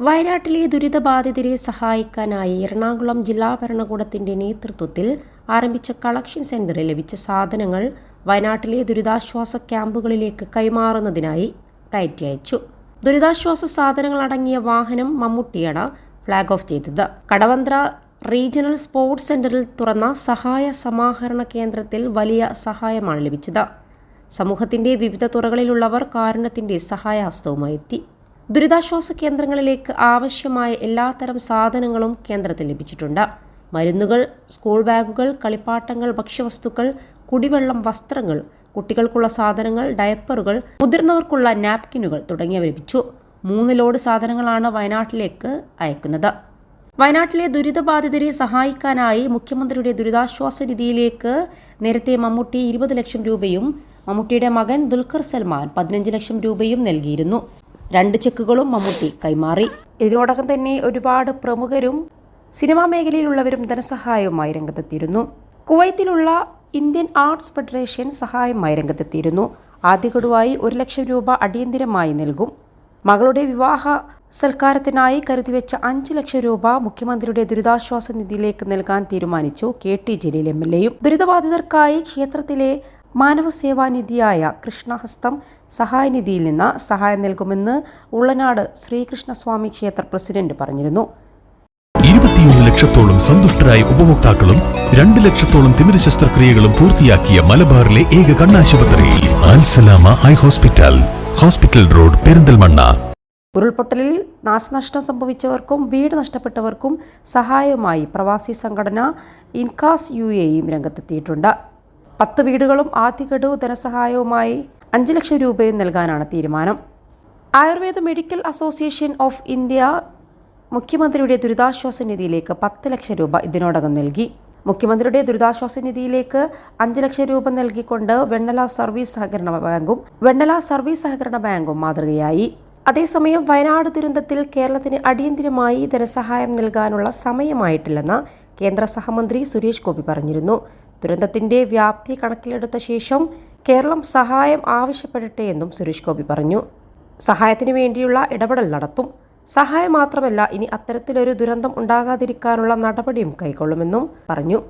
വയനാട്ടിലെ ദുരിതബാധിതരെ സഹായിക്കാനായി എറണാകുളം ജില്ലാ ഭരണകൂടത്തിന്റെ നേതൃത്വത്തിൽ ആരംഭിച്ച കളക്ഷൻ സെന്ററിൽ ലഭിച്ച സാധനങ്ങൾ വയനാട്ടിലെ ദുരിതാശ്വാസ ക്യാമ്പുകളിലേക്ക് കൈമാറുന്നതിനായി കയറ്റി അയച്ചു. ദുരിതാശ്വാസ സാധനങ്ങൾ അടങ്ങിയ വാഹനം മമ്മൂട്ടിയാണ് ഫ്ലാഗ് ഓഫ് ചെയ്തത്. കടവന്ത്ര റീജിയണൽ സ്പോർട്സ് സെന്ററിൽ തുറന്ന സഹായ സമാഹരണ കേന്ദ്രത്തിൽ വലിയ സഹായമാണ് ലഭിച്ചത്. സമൂഹത്തിന്റെ വിവിധ തുറകളിലുള്ളവർ കാരണത്തിന്റെ സഹായഹസ്തവുമായി എത്തി. ദുരിതാശ്വാസ കേന്ദ്രങ്ങളിലേക്ക് ആവശ്യമായ എല്ലാത്തരം സാധനങ്ങളും കേന്ദ്രത്തിൽ ലഭിച്ചിട്ടുണ്ട്. മരുന്നുകൾ സ്കൂൾ ബാഗുകൾ കളിപ്പാട്ടങ്ങൾ ഭക്ഷ്യവസ്തുക്കൾ കുടിവെള്ളം വസ്ത്രങ്ങൾ കുട്ടികൾക്കുള്ള സാധനങ്ങൾ ഡയപ്പറുകൾ മുതിർന്നവർക്കുള്ള നാപ്കിനുകൾ തുടങ്ങിയവ ലഭിച്ചു. മൂന്ന് ലോഡ് സാധനങ്ങളാണ് വയനാട്ടിലേക്ക് അയക്കുന്നത്. വയനാട്ടിലെ ദുരിതബാധിതരെ സഹായിക്കാനായി മുഖ്യമന്ത്രിയുടെ ദുരിതാശ്വാസ നിധിയിലേക്ക് നേരത്തെ മമ്മൂട്ടി ഇരുപത് ലക്ഷം രൂപയും മമ്മൂട്ടിയുടെ മകൻ ദുൽഖർ സൽമാൻ പതിനഞ്ച് ലക്ഷം രൂപയും നൽകിയിരുന്നു. രണ്ട് ചെക്കുകളും മമ്മൂട്ടി കൈമാറി. ഇതിനോടകം തന്നെ ഒരുപാട് പ്രമുഖരും സിനിമാ മേഖലയിലുള്ളവരും ധനസഹായവുമായി രംഗത്തെത്തിയിരുന്നു. കുവൈത്തിലുള്ള ഇന്ത്യൻ ആർട്സ് ഫെഡറേഷൻ സഹായമായി രംഗത്തെത്തിയിരുന്നു. ആദ്യ ഗഡുവായി ഒരു ലക്ഷം രൂപ അടിയന്തിരമായി നൽകും. മകളുടെ വിവാഹ സൽക്കാരത്തിനായി കരുതിവെച്ച അഞ്ച് ലക്ഷം രൂപ മുഖ്യമന്ത്രിയുടെ ദുരിതാശ്വാസ നിധിയിലേക്ക് നൽകാൻ തീരുമാനിച്ചു K T Jaleel M L എയും. ദുരിതബാധിതർക്കായി ക്ഷേത്രത്തിലെ മാനവസേവാനിധിയായ കൃഷ്ണഹസ്തം സഹായനിധിയിൽ നിന്ന് സഹായം നൽകുമെന്ന് ഉള്ളനാട് ശ്രീകൃഷ്ണസ്വാമി ക്ഷേത്ര പ്രസിഡന്റ് പറഞ്ഞിരുന്നു. ഇരുപത്തിയൊന്ന് ലക്ഷത്തോളം സന്തുഷ്ടരായ ഉപഭോക്താക്കളും രണ്ട് ലക്ഷത്തോളം തിമിര ശസ്ത്രക്രിയകളും പൂർത്തിയാക്കിയ മലബാറിലെ ഏക കണ്ണാശുപത്രി Al Salama eye hospital hospital road Perinthalmanna. ഉരുൾപൊട്ടലിൽ നാശനഷ്ടം സംഭവിച്ചവർക്കും വീട് നഷ്ടപ്പെട്ടവർക്കും സഹായവുമായി പ്രവാസി സംഘടന ഇൻകാസ് യു എയും രംഗത്തെത്തിയിട്ടുണ്ട്. പത്ത് വീടുകളും ആദ്യ ഗഡു ധനസഹായവുമായി അഞ്ച് ലക്ഷം രൂപയും നൽകാനാണ് തീരുമാനം. Ayurveda medical association of India മുഖ്യമന്ത്രിയുടെ ദുരിതാശ്വാസ നിധിയിലേക്ക് പത്ത് ലക്ഷം രൂപ ഇതിനോടകം നൽകി. മുഖ്യമന്ത്രിയുടെ ദുരിതാശ്വാസ നിധിയിലേക്ക് അഞ്ച് ലക്ഷം രൂപ നൽകിക്കൊണ്ട് വെണ്ണല സർവീസ് സഹകരണ ബാങ്കും വെണ്ണല സർവീസ് സഹകരണ ബാങ്കും മാതൃകയായി. അതേസമയം വയനാട് ദുരന്തത്തിൽ കേരളത്തിന് അടിയന്തിരമായി ധനസഹായം നൽകാനുള്ള സമയമായിട്ടില്ലെന്ന് കേന്ദ്ര സഹമന്ത്രി സുരേഷ് ഗോപി പറഞ്ഞിരുന്നു. ദുരന്തത്തിന്റെ വ്യാപ്തി കണക്കിലെടുത്ത ശേഷം കേരളം സഹായം ആവശ്യപ്പെടട്ടെ എന്നും സുരേഷ് ഗോപി പറഞ്ഞു. സഹായത്തിന് വേണ്ടിയുള്ള ഇടപെടൽ നടത്തും. സഹായം മാത്രമല്ല ഇനി അത്തരത്തിലൊരു ദുരന്തം ഉണ്ടാകാതിരിക്കാനുള്ള നടപടിയും കൈക്കൊള്ളുമെന്നും പറഞ്ഞു.